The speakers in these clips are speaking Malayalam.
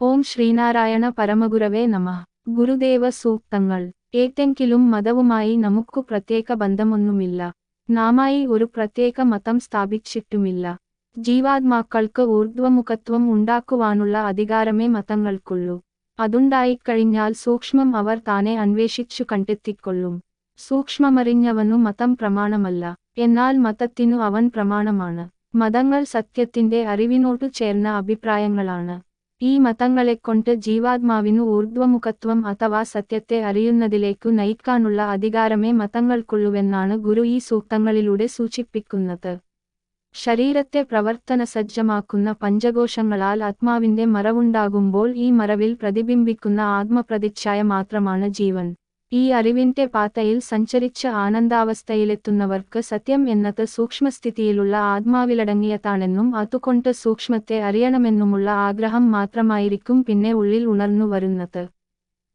ഓം ശ്രീനാരായണ പരമഗുരവേ നമ. ഗുരുദേവ സൂക്തങ്ങൾ. ഏതെങ്കിലും മതവുമായി നമുക്കു പ്രത്യേക ബന്ധമൊന്നുമില്ല. നാമായി ഒരു പ്രത്യേക മതം സ്ഥാപിച്ചിട്ടുമില്ല. ജീവാത്മാക്കൾക്ക് ഊർധ്വമുഖത്വം ഉണ്ടാക്കുവാനുള്ള അധികാരമേ മതങ്ങൾക്കുള്ളൂ. അതുണ്ടായിക്കഴിഞ്ഞാൽ സൂക്ഷ്മം അവർ താനെ അന്വേഷിച്ചു കണ്ടെത്തിക്കൊള്ളും. സൂക്ഷ്മമറിഞ്ഞവനു മതം പ്രമാണമല്ല. എന്നാൽ മതത്തിനു അവൻ പ്രമാണമാണ്. മതങ്ങൾ സത്യത്തിന്റെ അറിവിനോട്ടു ചേർന്ന അഭിപ്രായങ്ങളാണ്. ഈ മതങ്ങളെക്കൊണ്ട് ജീവാത്മാവിനു ഊർധ്വമുഖത്വം അഥവാ സത്യത്തെ അറിയുന്നതിലേക്കു നയിക്കാനുള്ള അധികാരമേ മതങ്ങൾക്കുള്ളുവെന്നാണ് ഗുരു ഈ സൂക്തങ്ങളിലൂടെ സൂചിപ്പിക്കുന്നത്. ശരീരത്തെ പ്രവർത്തന സജ്ജമാക്കുന്ന പഞ്ചകോശങ്ങളാൽ ആത്മാവിന്റെ മറവുണ്ടാകുമ്പോൾ ഈ മറവിൽ പ്രതിബിംബിക്കുന്ന ആത്മപ്രതിച്ഛായ മാത്രമാണ് ജീവൻ. ഈ അറിവിന്റെ പാതയിൽ സഞ്ചരിച്ച് ആനന്ദാവസ്ഥയിലെത്തുന്നവർക്ക് സത്യം എന്നത് സൂക്ഷ്മസ്ഥിതിയിലുള്ള ആത്മാവിലടങ്ങിയതാണെന്നും അതുകൊണ്ട് സൂക്ഷ്മത്തെ അറിയണമെന്നുമുള്ള ആഗ്രഹം മാത്രമായിരിക്കും പിന്നെ ഉള്ളിൽ ഉണർന്നു വരുന്നത്.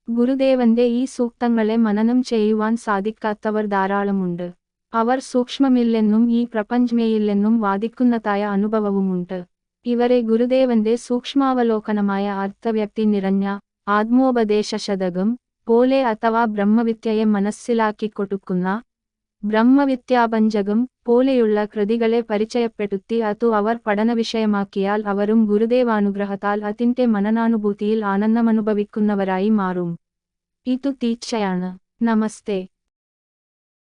ഗുരുദേവന്റെ ഈ സൂക്തങ്ങളെ മനനം ചെയ്യുവാൻ സാധിക്കാത്തവർ ധാരാളമുണ്ട്. അവർ സൂക്ഷ്മമില്ലെന്നും ഈ പ്രപഞ്ചമേയില്ലെന്നും വാദിക്കുന്നതായ അനുഭവവുമുണ്ട്. ഇവരെ ഗുരുദേവന്റെ സൂക്ഷ്മാവലോകനമായ അർത്ഥവ്യക്തി നിറഞ്ഞ ആത്മോപദേശശതകം പോലെ അഥവാ ബ്രഹ്മവിദ്യയെ മനസ്സിലാക്കിക്കൊടുക്കുന്ന ബ്രഹ്മവിദ്യാപഞ്ചകം പോലെയുള്ള കൃതികളെ പരിചയപ്പെടുത്തി അതു അവർ പഠനവിഷയമാക്കിയാൽ അവരും ഗുരുദേവാനുഗ്രഹത്താൽ അതിന്റെ മനനാനുഭൂതിയിൽ ആനന്ദമനുഭവിക്കുന്നവരായി മാറും. ഇതു തീക്ഷയാണ് നമസ്തേ.